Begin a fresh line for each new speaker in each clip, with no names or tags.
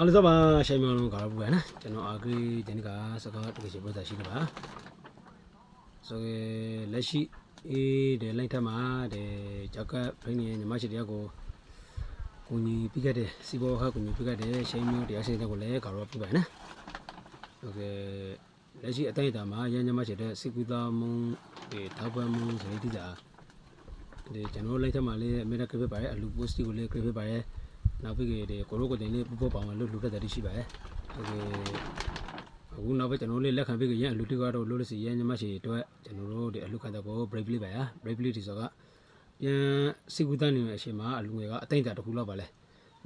အားလုံးပါရှိမလုံးကားဘူးပဲနော်ကျွန်တော်အာဂရီဒီနေ့ကစကားတကယ်ရှိပေါ်တာရှိတယ်ပါဆိုကေလက်ရှိအေးဒီလိုက်ထက်မှာဒီကြောက်ကဖိနေညီမရှိတရားကိုကိုကြီးပြခဲ့တဲ့စီဘောခကိုကြီးပြခဲ့တဲ့ရှိမျိုးတရားရှိတဲ့ကိုလည်းကာရောပြပါနော်ဆိုကေလက်ရှိအတိုင်းအတာမှာရန်ညီမရှိတဲ့စီကူတာမုံဒီထောက်ပံ့မှုစရိတ်တိတာဒီကျွန်တော်လိုက်ထက်မှာလည်းအမေရိကပြပါတယ်အလူပိုစတီကိုလည်းပြပါတယ် နောက်ပြီးကြတယ်ကိုရိုကိုတင်လေးပူပေါ်ပါအောင်လို့လူတက်တယ်ရှိပါတယ်ဟုတ်ကဲ့အခုနောက်ပဲကျွန်တော်လေးလက်ခံပြီးကြရင်လူတိကတော့လို့လို့စီရန်ညမရှိအတွက်ကျွန်တော်တို့ဒီအလူခံတဲ့ဘော brave လေးပါရ brave လေးဒီဆိုကပြန်စီကူတန်းနေတဲ့အချိန်မှာအလူငယ်ကအတိတ်တာတစ်ခုလောက်ပါလဲ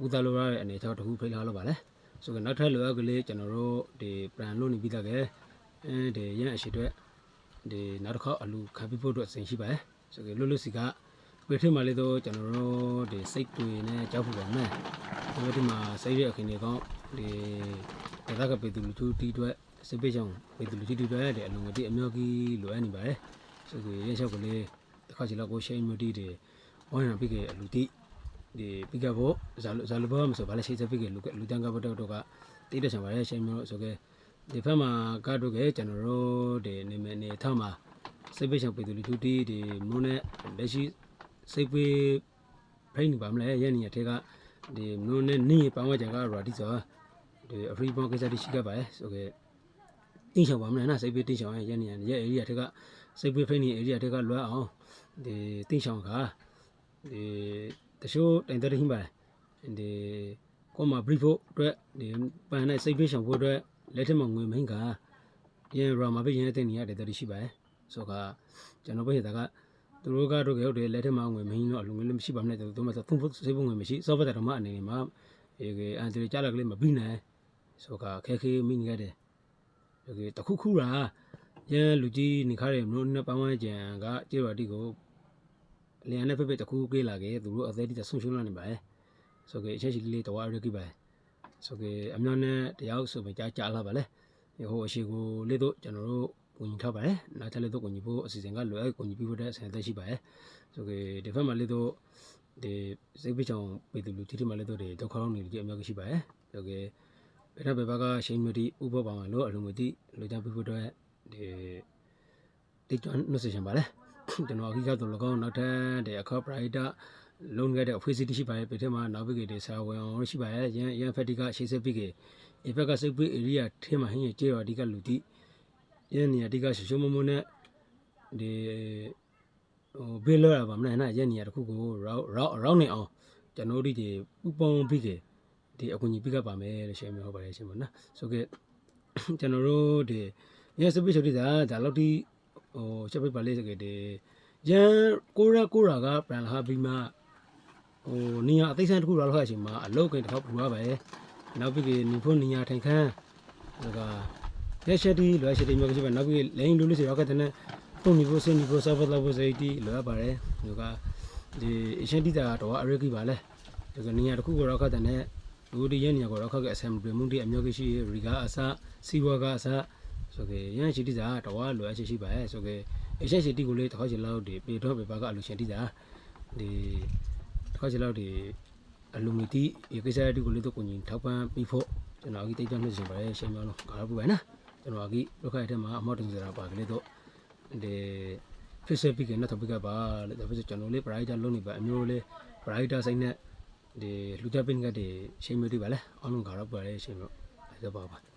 ဦးသားလိုရတဲ့အနေထားတစ်ခုဖိလာလောက်ပါလဲဆိုတော့နောက်ထပ်လိုရကလေးကျွန်တော်တို့ဒီ plan လို့နေပြီးသားကဲအဲဒီရန်အရှိအတွက်ဒီနောက်တစ်ခါအလူခံပြီးဖို့အတွက်အစဉ်ရှိပါတယ်ဆိုတော့လို့လို့စီက ပြထစ်မှလေးတော့ကျွန်တော်တို့ဒီစိတ်တွေနဲ့ကြောက်ဖို့ပါမယ်ဒီဒီမှာစိတ်ရအခင်းတွေကောဒီဒေသကပေသူလူထုတီးအတွက်စိတ်ပေးချောင်းပေသူလူထုတီးအတွက်ဒီအလုံးငတိအမျိုးကြီးလိုအပ်နေပါတယ်ဆိုတော့ရချက်ကိုလေးတစ်ခါချီလောက်ကိုရှိန်မျိုးတီးတွေဝိုင်းရပြီးကအလူတီဒီပြီးကဖို့ဇာဇာလဘောမဆိုဘာလဲရှိစပြီးကလူကလူတန်းကဘတော့ကတီးတဲ့ဆံပါတယ်ရှိန်မျိုးဆိုကဒီဖက်မှာကတော့ကကျွန်တော်တို့ဒီနေမနေထားမှာစိတ်ပေးချောင်းပေသူလူထုတီးဒီမုန်းနဲ့လက်ရှိ စိတ်ပေးဖိနေပါမလဲရဲ့နေရတဲ့ကဒီမလို့နဲ့နေပန်းဝကြကရာဒီဆိုဒီအဖရီဘောကိစ္စတိရှိခဲ့ပါရဲ့ဆိုကေတင်းချောင်ပါမလဲနော်စိတ်ပေးတင်းချောင်ရဲ့နေရရဲ့ area တဲ့ကစိတ်ပေးဖိနေ area တဲ့ကလွယ်အောင်ဒီတင်းချောင်ကဒီတချို့တိုင်တဲ့ဟင်းပါဒီကောမဘရီဖို့အတွက်ဒီပန်နဲ့စိတ်ပေးချောင်ဖို့အတွက်လက်ထက်မှာငွေမင်းကရင်ရာမပေးရင်တဲ့နေရတဲ့တည်းရှိပါရဲ့ဆိုကကျွန်တော်ပြည့်တာက သူတို့ကတော့ကြောက်တယ်လက်ထက်မှာငွေမင်းတော့အလူငွေလည်းမရှိပါနဲ့သူတို့မှသုံးဖို့စေဖို့ငွေမရှိစောပတ်တော်မှအနေနဲ့မှာအေးအန်တရီကြားလာကလေးမပြီးနိုင်ဆိုကခဲခဲမိနေရတယ်ဒီတခုခုရာရန်လူကြီးနေခါတယ်မလို့နှစ်ပန်းဝန်းကျန်ကကျေရတီကိုလျံနဲ့ဖက်ဖက်တခုကေးလာခဲ့သူတို့အသေးတိဆုံးရှုံးလာနေပါရဲ့ဆိုကအချက်ရှိလေးလေးတော်ရရကိပါဆိုကအမျိုးနဲ့တယောက်ဆိုမကြားကြားလာပါလေဟိုအရှိကိုလေးတို့ကျွန်တော်တို့ ကိုညီထားပါတယ်နောက်ထပ်လေးတော့ကိုညီဖို့အစီအစဉ်ကလွယ်ကိုညီပြီးဖို့တဲ့အဆင်သက်ရှိပါတယ်ဆိုကေဒီဘက်မှာလေးတော့ဒီစိတ်ပိချောင်ပြည်သူလူတီတီမှာလေးတော့ဒီဒုက္ခရောက်နေတဲ့အများကြီးရှိပါတယ်ဆိုကေဘယ်တော့ဘယ်ဘက်ကရှိန်မတီဥပပပါမှာလို့အလုံးမတီလူကြပြီးဖို့အတွက်ဒီတိကျနှုတ်ဆက်ရှင်ပါလေကျွန်တော်အကြီးကတော့၎င်းနောက်ထပ်ဒီအခါပရိုက်တာလုံးခဲ့တဲ့ office တိရှိပါရဲ့ပြည်ထမှာနောက်ပြီးဒီဆာဝန်အောင်ရှိပါရဲ့ရန်ရန်ဖက်တီကရှေ့ဆက်ပြီးကေအဖက်ကစိတ်ပိ area ထဲမှာဟင်းရကျေတော်ဒီကလူတီ ရန်နေရာဒီကရှုံမမနဲ့ဒီဟိုဘေးလောရပါမလားနာရန်နေရာတစ်ခုကိုရောက်ရောက်ရောက်နေအောင်ကျွန်တော်တို့ဒီဥပုံပြီးကေဒီအကူကြီးပြကပါမယ်လို့ရှင်းပြဟောပါတယ်ရှင်ပါနော်ဆိုကေကျွန်တော်တို့ဒီရစပိချိုဒီဒါဒါလောက်ဒီဟိုချက်ပိပါလေးစကေဒီရန်ကိုရာကိုရာကပြန်လာပြီးမှဟိုနေရာအသိဆန်းတစ်ခုလာလို့ခါရှင်မှာအလုတ်ကိန်းတစ်ခေါက်ပူရပါရဲ့နောက်ပြီးနေဖို့နေရာထိုင်ခန်းဒါက ရက်ချက်ဒီလွယ်ချက်ဒီမျိုးကရှိပါနောက်ပြီးလိန်လူလူစီရောက်ကတဲ့ပုံနီဖို့စင်နီဖို့ဆာဖတ်လာဖို့စိတ်ဒီလွယ်ပါတယ်ဒီကဒီအရှင်တိတာတော့အရကိပါလဲဒီကနေရာတစ်ခုကိုရောက်ကတဲ့လူဒီရဲ့နေရာကိုရောက်ကကအဆမ်ဘလမှုဒီအမျိုးကြီးရှိရီကအစစီဝါကအစဆိုကေရန်ရှိတိတာတော့လွယ်ချက်ရှိပါရဲ့ဆိုကေအရှင်ရှိတိကိုလေတစ်ခေါက်ချလောက်ဒီပေတော့ပေပါကအလူရှင်တိတာဒီတစ်ခေါက်ချလောက်ဒီအလူမီတီဒီကိစ္စတူကိုလေတော့ကိုကြီးထောက်ပံ့ပြီးဖို့ကျွန်တော်အကြီးတိတ်တနှိမ့်ရှင်ပါတယ်ရှင်းပြလို့ကားပူပဲနော် ကျွန်တော်အကြီးဒုက္ခရတဲ့မှာအမောက်တင်စရာပါကလေးတော့ဒီ Facebook ပြီးကနေတော့ပြကပါလေဒါဖြစ်ကျွန်တော်လေး brighter လုံးနေပါအမျိုးလေး brighter စိတ်နဲ့ဒီလူတက်ပင်းကတည်းရှင်းမတူပါလေအောင်လုံးကားတော့ပါလေရှင်းလို့အဲ့ဒါပါပါ